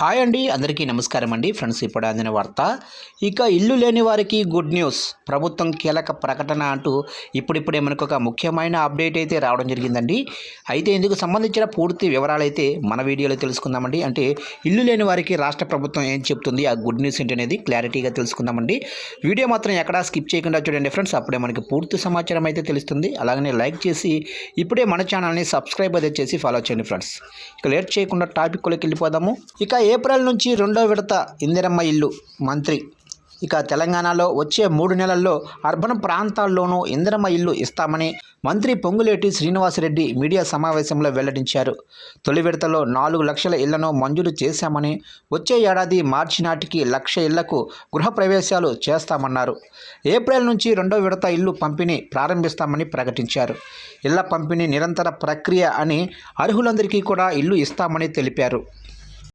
Hi అండి అందరికీ నమస్కారం అండి. ఫ్రెండ్స్ ఇప్పుడు అందిన వార్త. ఇక ఇల్లు లేని వారికి గుడ్ న్యూస్. ప్రభుత్వం కీలక ప్రకటన అంటూ ఇప్పుడిప్పుడే మనకు ఒక ముఖ్యమైన అప్డేట్ అయితే రావడం జరిగిందండి. అయితే ఇందుకు సంబంధించిన పూర్తి వివరాలు అయితే మన వీడియోలో తెలుసుకుందామండి. అంటే ఇల్లు లేని వారికి రాష్ట్ర ప్రభుత్వం ఏం చెప్తుంది ఆ గుడ్ న్యూస్ ఏంటి అనేది క్లారిటీగా తెలుసుకుందామండి. వీడియో మాత్రం ఎక్కడా స్కిప్ చేయకుండా చూడండి ఫ్రెండ్స్. అప్పుడే మనకి పూర్తి సమాచారం అయితే తెలుస్తుంది. అలాగనే లైక్ చేసి ఇప్పుడే మన ఛానల్ని సబ్స్క్రైబ్ అయితే చేసి ఫాలో చేయండి ఫ్రెండ్స్. ఇక లేట్ చేయకుండా టాపిక్లోకి వెళ్ళిపోదాము. ఇక ఏప్రిల్ నుంచి రెండో విడత ఇందిరమ్మ ఇల్లు మంత్రి. ఇక తెలంగాణలో వచ్చే మూడు నెలల్లో అర్బన్ ప్రాంతాల్లోనూ ఇందిరమ్మ ఇల్లు ఇస్తామని మంత్రి పొంగులేటి శ్రీనివాసరెడ్డి మీడియా సమావేశంలో వెల్లడించారు. తొలి విడతలో నాలుగు లక్షల ఇళ్ళను మంజూరు చేశామని వచ్చే ఏడాది మార్చి నాటికి లక్ష ఇళ్ళకు గృహప్రవేశాలు చేస్తామన్నారు. ఏప్రిల్ నుంచి రెండో విడత ఇల్లు పంపిణీ ప్రారంభిస్తామని ప్రకటించారు. ఇళ్ళ పంపిణీ నిరంతర ప్రక్రియ అని అర్హులందరికీ కూడా ఇల్లు ఇస్తామని తెలిపారు.